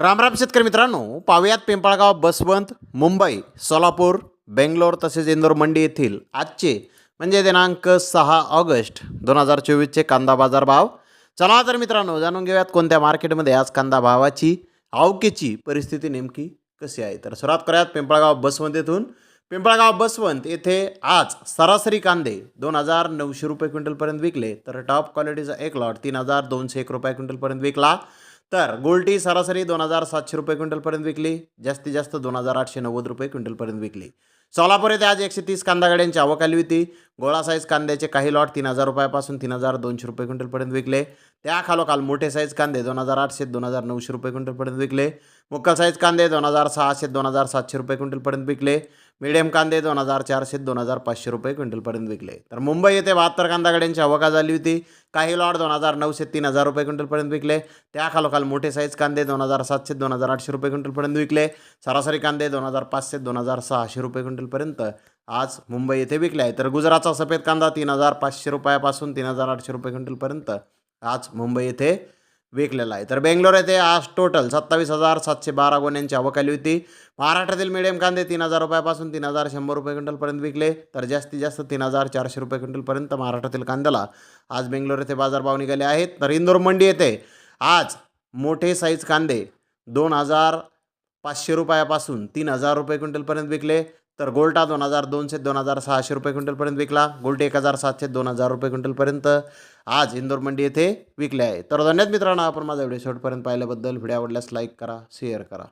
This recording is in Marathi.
रामराम शेतकरी मित्रांनो पाहुयात पिंपळगाव बसवंत मुंबई सोलापूर बेंगलोर तसेच इंदोर मंडी येथील आजचे म्हणजे दिनांक सहा ऑगस्ट दोन हजार चोवीसचे कांदा बाजार भाव. चला तर मित्रांनो जाणून घेऊयात कोणत्या मार्केटमध्ये आज कांदा भावाची आवकेची परिस्थिती नेमकी कशी आहे. तर सुरुवात करूयात पिंपळगाव बसवंत येथून. पिंपळगाव बसवंत येथे आज सरासरी कांदे दोन हजार नऊशे रुपये क्विंटलपर्यंत विकले तर टॉप क्वालिटीचा एक लॉट तीन हजार दोनशे एक रुपये क्विंटलपर्यंत विकला. तर गोल्टी सरासरी दोन हजार सातशे रुपये क्विंटलपर्यंत विकली. जास्तीत जास्त दोन हजार आठशे नव्वद रुपये क्विंटलपर्यंत विकली. सोलापूर येथे आज एकशे तीस कांदा गाड्यांची आवक आली होती. गोळा साईज कांद्याचे काही लॉट तीन हजार रुपयापासून तीन हजार दोनशे रुपये क्विंटलपर्यंत विकले. त्या खालोखाल मोठे साईज कांदे दोन हजार आठशे दोन हजार नऊशे रुपये क्विंटलपर्यंत विकले. मुक्कल साईज कांदे दोन हजार सहाशे दोन हजार सातशे रुपये क्विंटलपर्यंत विकले. मिडियम कांदे दोन हजार चारशे दोन हजार पाचशे रुपये क्विंटलपर्यंत विकले. तर मुंबई येथे बहात्तर कांदा गाड्यांची आवक झाली होती. काही लॉट दोन हजार नऊशे तीन हजार रुपये क्विंटलपर्यंत विकले. त्या खालोखाल मोठे साईज कांदे दोन हजार सातशे दोन हजार आठशे रुपये क्विंटलपर्यंत विकले. सरासरी कांदे दोन हजार पाचशे दोन हजार सहाशे रुपये क्विंटलपर्यंत आज मुंबई येथे विकले आहे तर गुजरातचा सफेद कांदा तीन हजार पाचशे रुपयापासून तीन हजार आठशे रुपये क्विंटलपर्यंत आज मुंबई येथे विकलेला आहे. तर बेंगलोर येथे आज टोटल सत्तावीस हजार सातशे बारा गोण्यांची अवकाली होती. महाराष्ट्रातील मिडियम कांदे तीन हजार रुपयापासून तीन हजार शंभर रुपये क्विंटलपर्यंत विकले. तर जास्तीत जास्त तीन हजार चारशे रुपये क्विंटलपर्यंत महाराष्ट्रातील कांद्याला आज बेंगलोर येथे बाजारभाव निघाले आहेत. तर इंदोर मंडी येथे आज मोठे साईज कांदे दोन हजार पाचशे रुपयापासून तीन हजार रुपये क्विंटलपर्यंत विकले. तर गोल्टा दोन हजार दोनशे दोन हजार सहाशे रुपये क्विंटलपर्यंत विकला. गोल्टे एक हजार सातशे दोन हजार रुपये क्विंटलपर्यंत आज इंदोर मंडी येथे विकले आहे. तर धन्यवाद मित्रांनो आपण माझा व्हिडिओ शेवटपर्यंत पाहिल्याबद्दल. व्हिडिओ आवडल्यास लाईक करा शेअर करा.